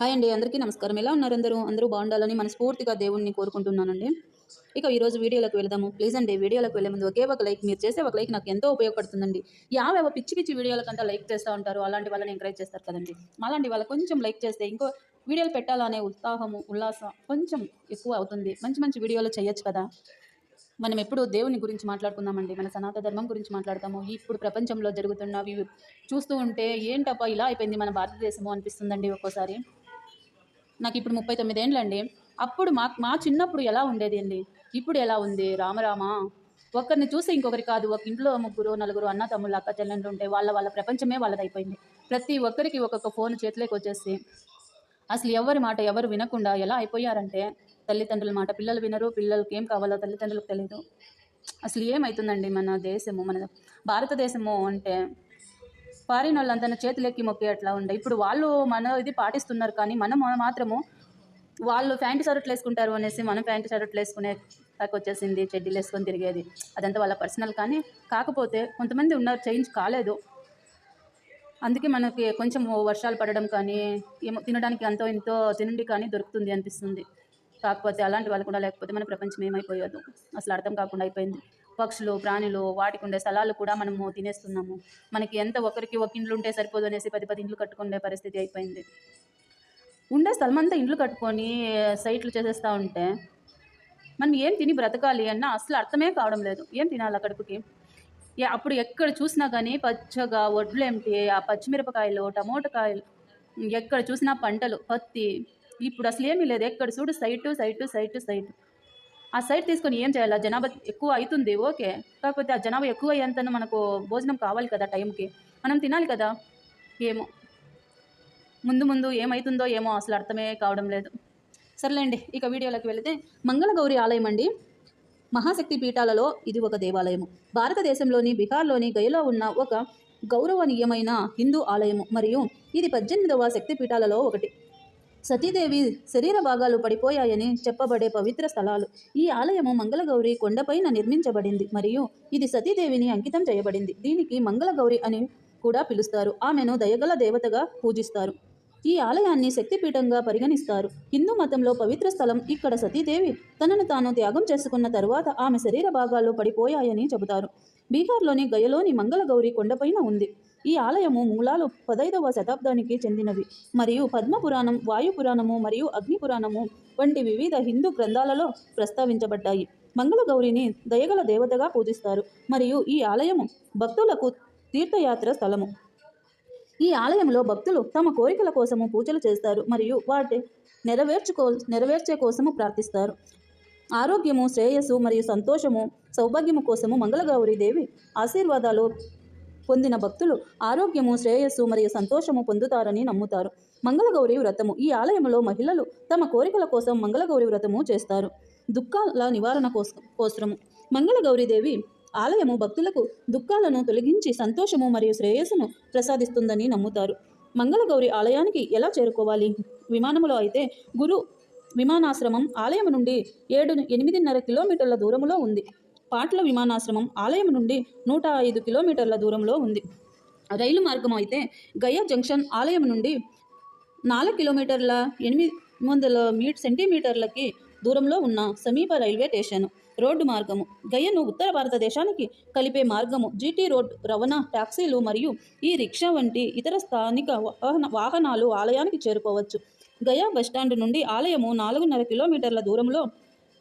Hi అండి అందరికీ నమస్కారం. ఎలా ఉన్నారు అందరూ? అందరూ బాగుండాలని మనస్ఫూర్తిగా దేవుణ్ణి కోరుకుంటున్నానండి. ఇక ఈరోజు వీడియోలకు వెళదాము. ప్లీజ్ అండి వీడియోలకు వెళ్ళే ముందు ఒకే ఒక లైక్ మీరు చేసే ఒక లైక్ నాకు ఎంతో ఉపయోగపడుతుందండి. యావేవో పిచ్చి పిచ్చి వీడియోలకంతా లైక్ చేస్తూ ఉంటారు. అలాంటి వాళ్ళని ఎంకరేజ్ చేస్తారు కదండి. అలాంటి వాళ్ళ కొంచెం లైక్ చేస్తే ఇంకో వీడియోలు పెట్టాలనే ఉత్సాహము ఉల్లాసం కొంచెం ఎక్కువ అవుతుంది. మంచి మంచి వీడియోలు చేయొచ్చు కదా. మనం ఎప్పుడు దేవుని గురించి మాట్లాడుకుందామండి. మన సనాత ధర్మం గురించి మాట్లాడతాము. ఇప్పుడు ప్రపంచంలో జరుగుతున్నవి చూస్తూ ఉంటే ఏంటప్ప ఇలా అయిపోయింది మన భారతదేశము అనిపిస్తుందండి ఒక్కోసారి. నాకు ఇప్పుడు ముప్పై తొమ్మిదేండ్లండి. అప్పుడు మా మా చిన్నప్పుడు ఎలా ఉండేది అండి ఇప్పుడు ఎలా ఉంది? రామరామ ఒకరిని చూసి ఇంకొకరి కాదు. ఒక ఇంట్లో ముగ్గురు నలుగురు అన్న తమ్ముళ్ళు అక్క చెల్లెండ్లు ఉంటే వాళ్ళ వాళ్ళ ప్రపంచమే వాళ్ళది అయిపోయింది ప్రతి ఒక్కరికి ఒక్కొక్క ఫోన్ చేతిలోకి వచ్చేసి అసలు ఎవరి మాట ఎవరు వినకుండా ఎలా అయిపోయారంటే తల్లిదండ్రుల మాట పిల్లలు వినరు. పిల్లలకి ఏం కావాలో తల్లిదండ్రులకు తెలియదు అసలు ఏమవుతుందండి మన దేశము? మన భారతదేశము అంటే పారిన వాళ్ళంతా చేతులెక్కి మొక్కే అట్లా ఉండే. ఇప్పుడు వాళ్ళు మన ఇది పాటిస్తున్నారు కానీ మనం మాత్రము వాళ్ళు ప్యాంటు షర్ట్లు వేసుకుంటారు అనేసి మనం ప్యాంటు షర్ట్లు వేసుకునే దాకా వచ్చేసింది చెడ్డీలు వేసుకొని తిరిగేది. అదంతా వాళ్ళ పర్సనల్ కానీ కాకపోతే కొంతమంది ఉన్నారు చేంజ్ కాలేదు. అందుకే మనకి కొంచెం వర్షాలు పడడం కానీ ఏమో తినడానికి అంతో ఇంతో తినండి కానీ దొరుకుతుంది అనిపిస్తుంది. కాకపోతే అలాంటి వాళ్ళు కూడా లేకపోతే మన ప్రపంచం ఏమైపోయేదు. అసలు అర్థం కాకుండా అయిపోయింది. పక్షులు ప్రాణులు వాటికి ఉండే స్థలాలు కూడా మనము తినేస్తున్నాము. మనకి ఎంత ఒకరికి ఒక ఇండ్లు ఉంటే సరిపోదు అనేసి పది పది ఇండ్లు కట్టుకునే పరిస్థితి అయిపోయింది. ఉండే స్థలం అంతా ఇండ్లు కట్టుకొని సైట్లు చేసేస్తూ ఉంటే మనం ఏం తిని బ్రతకాలి అన్న అసలు అర్థమే కావడం లేదు. ఏం తినాలి అక్కడికి? అప్పుడు ఎక్కడ చూసినా కానీ పచ్చగా వడ్లు ఏమిటి? ఆ పచ్చిమిరపకాయలు టమోటకాయలు ఎక్కడ చూసినా పంటలు పత్తి. ఇప్పుడు అసలు ఏమీ లేదు. ఎక్కడ చూడు సైటు సైటు సైటు సైటు. ఆ సైట్ తీసుకొని ఏం చేయాలి? ఆ జనాభా ఎక్కువ అవుతుంది ఓకే. కాకపోతే ఆ జనాభా ఎక్కువ అయ్యేంతను మనకు భోజనం కావాలి కదా టైంకి. మనం తినాలి కదా? ఏమో. ముందు ముందు ఏమవుతుందో ఏమో అసలు అర్థమే కావడం లేదు. సర్లేండి ఇక వీడియోలోకి వెళితే మంగళగౌరి ఆలయం అండి. మహాశక్తి పీఠాలలో ఇది ఒక దేవాలయము. భారతదేశంలోని బీహార్లోని గయలో ఉన్న ఒక గౌరవనీయమైన హిందూ ఆలయము. మరియు ఇది పద్దెనిమిదవ శక్తి పీఠాలలో ఒకటి. సతీదేవి శరీర భాగాలు పడిపోయాయని చెప్పబడే పవిత్ర స్థలాలు. ఈ ఆలయము మంగళగౌరి కొండపైన నిర్మించబడింది మరియు ఇది సతీదేవిని అంకితం చేయబడింది. దీనికి మంగళగౌరి అని కూడా పిలుస్తారు. ఆమెను దయగల దేవతగా పూజిస్తారు. ఈ ఆలయాన్ని శక్తిపీఠంగా పరిగణిస్తారు. హిందూ మతంలో పవిత్ర స్థలం ఇక్కడ సతీదేవి. తనను తాను త్యాగం చేసుకున్న తరువాత ఆమె శరీర భాగాలు పడిపోయాయని చెబుతారు. బీహార్లోని గయలోని మంగళగౌరి కొండపైన ఉంది. ఈ ఆలయము మూలాలు పదైదవ శతాబ్దానికి చెందినవి. మరియు పద్మపురాణం వాయుపురాణము మరియు అగ్నిపురాణము వంటి వివిధ హిందూ గ్రంథాలలో ప్రస్తావించబడ్డాయి. మంగళగౌరిని దయగల దేవతగా పూజిస్తారు. మరియు ఈ ఆలయము భక్తులకు తీర్థయాత్ర స్థలము. ఈ ఆలయంలో భక్తులు తమ కోరికల కోసము పూజలు చేస్తారు. మరియు వాటి నెరవేర్చుకో నెరవేర్చే కోసము ప్రార్థిస్తారు. ఆరోగ్యము శ్రేయస్సు మరియు సంతోషము సౌభాగ్యము కోసము మంగళగౌరి దేవి ఆశీర్వాదాలు పొందిన భక్తులు ఆరోగ్యము శ్రేయస్సు మరియు సంతోషము పొందుతారని నమ్ముతారు. మంగళగౌరి వ్రతము. ఈ ఆలయంలో మహిళలు తమ కోరికల కోసం మంగళగౌరి వ్రతము చేస్తారు. దుఃఖాల నివారణ కోసం కోసము మంగళగౌరీదేవి ఆలయము భక్తులకు దుఃఖాలను తొలగించి సంతోషము మరియు శ్రేయస్సును ప్రసాదిస్తుందని నమ్ముతారు. మంగళగౌరి ఆలయానికి ఎలా చేరుకోవాలి? విమానములో అయితే గురు విమానాశ్రమం ఆలయం నుండి ఏడు ఎనిమిదిన్నర కిలోమీటర్ల దూరంలో ఉంది. పాట్ల విమానాశ్రమం ఆలయం నుండి నూట ఐదు కిలోమీటర్ల దూరంలో ఉంది. రైలు మార్గం అయితే గయా జంక్షన్ ఆలయం నుండి నాలుగు కిలోమీటర్ల ఎనిమిది వందల మీ సెంటీమీటర్లకి దూరంలో ఉన్న సమీప రైల్వే స్టేషన్. రోడ్డు మార్గము గయను ఉత్తర భారతదేశానికి కలిపే మార్గము జీటీ రోడ్ రవాణా టాక్సీలు మరియు ఈ రిక్షా వంటి ఇతర స్థానిక వాహన వాహనాలు ఆలయానికి చేరుకోవచ్చు. గయా బస్టాండ్ నుండి ఆలయము నాలుగున్నర కిలోమీటర్ల దూరంలో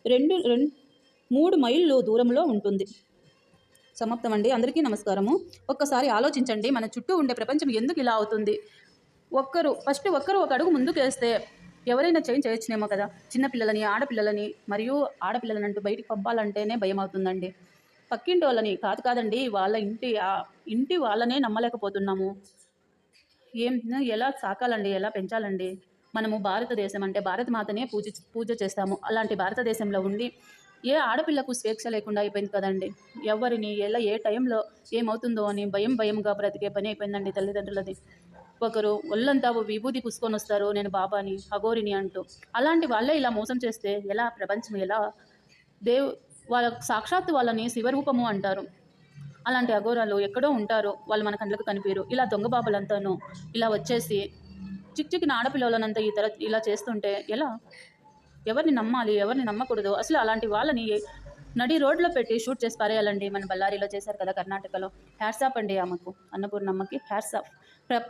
రెండు రెండు మూడు మైళ్ళు దూరంలో ఉంటుంది. సమాప్తం అండి అందరికీ నమస్కారము. ఒక్కసారి ఆలోచించండి. మన చుట్టూ ఉండే ప్రపంచం ఎందుకు ఇలా అవుతుంది? ఒక్కరు ఫస్ట్ ఒక్కరు ఒక అడుగు ముందుకు వేస్తే ఎవరైనా చేంజ్ చేయొచ్చునేమో కదా. చిన్నపిల్లలని ఆడపిల్లలని మరియు ఆడపిల్లలని అంటూ బయటికి పంపాలంటేనే భయం అవుతుందండి పక్కింటి వాళ్ళని కాదు కాదండి వాళ్ళ ఇంటి ఇంటి వాళ్ళనే నమ్మలేకపోతున్నాము. ఏం ఎలా సాకాలండి? ఎలా పెంచాలండి? మనము భారతదేశం అంటే భారత మాతనే పూజ పూజ చేస్తాము. అలాంటి భారతదేశంలో ఉండి ఏ ఆడపిల్లకు స్వేచ్ఛ లేకుండా అయిపోయింది కదండి. ఎవరిని ఎలా ఏ టైంలో ఏమవుతుందో అని భయం భయంగా బ్రతికే పని అయిపోయిందండి తల్లిదండ్రులది. ఒకరు ఒళ్ళంతా విభూతి పుసుకొని వస్తారు నేను బాబాని అఘోరిని అంటూ. అలాంటి వాళ్ళే ఇలా మోసం చేస్తే ఎలా ప్రపంచం ఎలా దేవ్ వాళ్ళ సాక్షాత్తు వాళ్ళని శివరూపము అంటారు. అలాంటి అఘోరాలు ఎక్కడో ఉంటారు వాళ్ళు మన కండ్లకు కనిపించరు ఇలా దొంగ బాబులంతాను ఇలా వచ్చేసి చిక్ చిక్కిన ఆడపిల్లలనంతా ఈ తర ఇలా చేస్తుంటే ఎలా? ఎవరిని నమ్మాలి ఎవరిని నమ్మకూడదు. అసలు అలాంటి వాళ్ళని నడి రోడ్లో పెట్టి షూట్ చేసి పారేయాలండి. మన బళ్ళారిలో చేశారు కదా కర్ణాటకలో. హ్యాట్సాప్ అండి ఆమెకు అన్నపూర్ణమ్మకి హ్యాట్సాప్. ప్ర